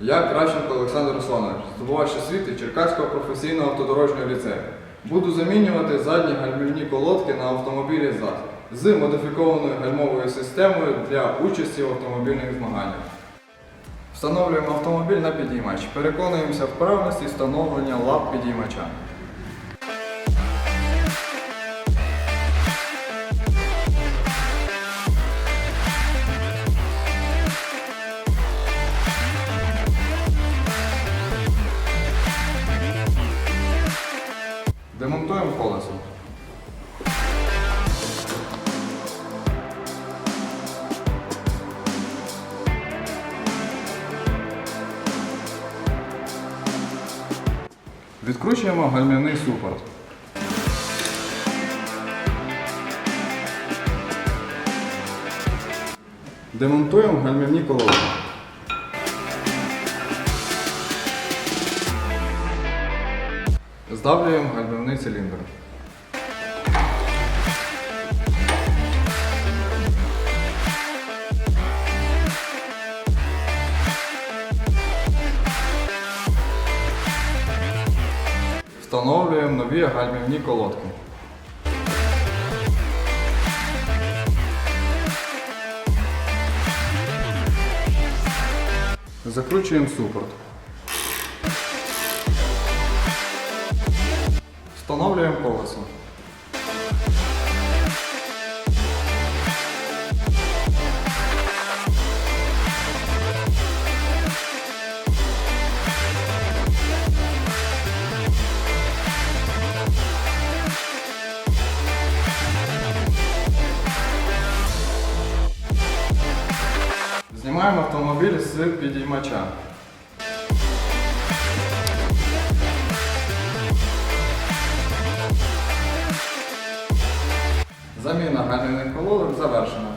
Я Кращенко Олександр Русланович, здобувач освіти Черкаського професійного автодорожнього ліцею. Буду замінювати задні гальмівні колодки на автомобілі ЗАЗ з модифікованою гальмовою системою для участі в автомобільних змаганнях. Встановлюємо автомобіль на підіймач. Переконуємося в правильності встановлення лап підіймача. Відкручуємо гальмівний супорт. Демонтуємо гальмівні колодки. Здавлюємо гальмівний циліндр. Встановлюємо нові гальмівні колодки. Закручуємо супорт. Встановлюємо колесо. Знімаємо автомобіль з підіймача. Заміна гальмівних колодок завершена.